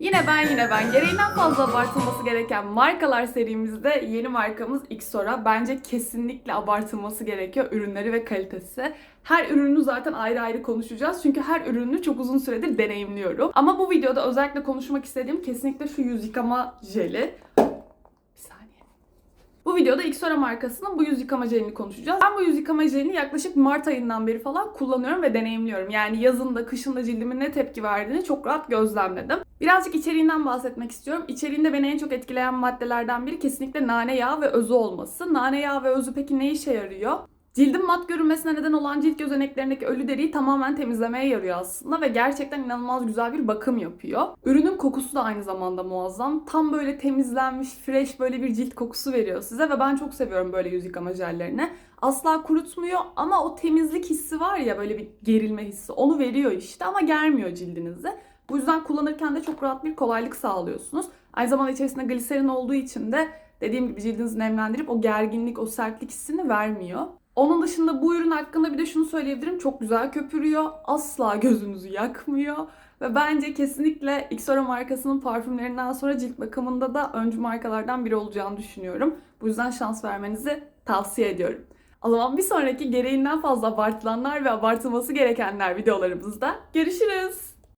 Yine ben yine ben. Gereğinden fazla abartılması gereken markalar serimizde yeni markamız Xora. Bence kesinlikle abartılması gerekiyor ürünleri ve kalitesi. Her ürünü zaten ayrı ayrı konuşacağız. Çünkü her ürünü çok uzun süredir deneyimliyorum. Ama bu videoda özellikle konuşmak istediğim kesinlikle şu yüz yıkama jeli. Videoda Xora markasının bu yüz yıkama jelini konuşacağız. Ben bu yüz yıkama jelini yaklaşık Mart ayından beri falan kullanıyorum ve deneyimliyorum. Yani yazında, kışında cildimin ne tepki verdiğini çok rahat gözlemledim. Birazcık içeriğinden bahsetmek istiyorum. İçeriğinde beni en çok etkileyen maddelerden biri kesinlikle nane yağı ve özü olması. Nane yağı ve özü peki ne işe yarıyor? Cildin mat görünmesine neden olan cilt gözeneklerindeki ölü deriyi tamamen temizlemeye yarıyor aslında ve gerçekten inanılmaz güzel bir bakım yapıyor. Ürünün kokusu da aynı zamanda muazzam. Tam böyle temizlenmiş, fresh böyle bir cilt kokusu veriyor size ve ben çok seviyorum böyle yüz yıkama jellerini. Asla kurutmuyor ama o temizlik hissi var ya böyle bir gerilme hissi onu veriyor işte ama germiyor cildinizi. Bu yüzden kullanırken de çok rahat bir kolaylık sağlıyorsunuz. Aynı zamanda içerisinde gliserin olduğu için de dediğim gibi cildinizi nemlendirip o gerginlik, o sertlik hissini vermiyor. Onun dışında bu ürün hakkında bir de şunu söyleyebilirim. Çok güzel köpürüyor. Asla gözünüzü yakmıyor. Ve bence kesinlikle Xora markasının parfümlerinden sonra cilt bakımında da öncü markalardan biri olacağını düşünüyorum. Bu yüzden şans vermenizi tavsiye ediyorum. O zaman bir sonraki gereğinden fazla abartılanlar ve abartılması gerekenler videolarımızda görüşürüz.